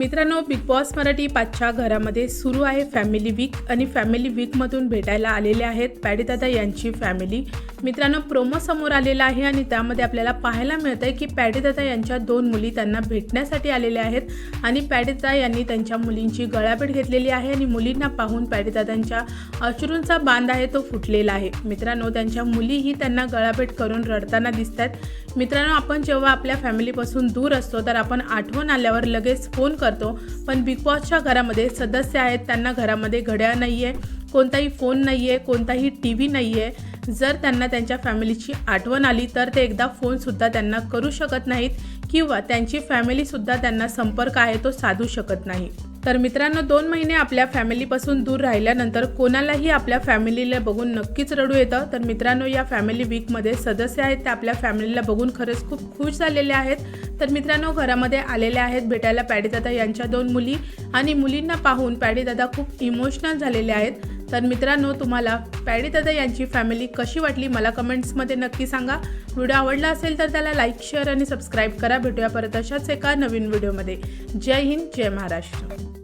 मित्रांनो big boss Marathi पाचच्या घरामध्ये सुरू आहे फॅमिली वीक आणि फॅमिली वीकमधून भेटायला आलेले आहेत पॅडीदादा यांची फॅमिली मित्रांनो प्रोमो समोर आलेला आहे आणि त्यामध्ये आपल्याला पाहायला मिळत आहे की पॅडीदादा यांच्या दोन मुली त्यांना भेटण्यासाठी आलेल्या आहेत. आणि पॅडीदादा यांनी त्यांच्या मुलींची गळाभेट घेतलेली आहे आणि मुलींना पाहून पॅडीदादांच्या अश्रूंचा बांध आहे तो फुटलेला आहे. मित्रांनो त्यांच्या मुलीही त्यांना गळाभेट करून रडताना दिसत आहेत मित्रांनो आपण जेव्हा आपल्या फॅमिलीपासून दूर असतो तर आपण आठवण आल्यावर लगेच फोन करतो. पण बिग बॉसच्या घरामध्ये सदस्य आहेत त्यांना घरामध्ये घड्याळ नाही आहे कोणताही फोन नाही आहे कोणताही टी व्ही नाही आहे जर त्यांना त्यांच्या फॅमिलीची आठवण आली तर ते एकदा फोनसुद्धा त्यांना करू शकत नाहीत किंवा त्यांची फॅमिलीसुद्धा त्यांना संपर्क आहे तो साधू शकत नाही. तर मित्रांनो दोन महिने आपल्या फॅमिलीपासून दूर राहिल्यानंतर कोणालाही आपल्या फॅमिलीला बघून नक्कीच रडू येतं. तर मित्रांनो या फॅमिली वीकमध्ये सदस्य आहेत ते आपल्या फॅमिलीला बघून खरंच खूप खुश झालेले आहेत. तर मित्रांनो घरामध्ये आलेले आहेत भेटायला पॅडीदादा यांच्या दोन मुली आणि मुलींना पाहून पॅडीदादा खूप इमोशनल झालेले आहेत. तर मित्रांनो तुम्हाला पॅडी दादा यांची फॅमिली कशी वाटली मला कमेंट्समध्ये नक्की सांगा. व्हिडिओ आवडला असेल तर त्याला लाईक शेअर आणि सबस्क्राईब करा. भेटूया परत अशाच एका नवीन व्हिडिओमध्ये जय हिंद जय महाराष्ट्र.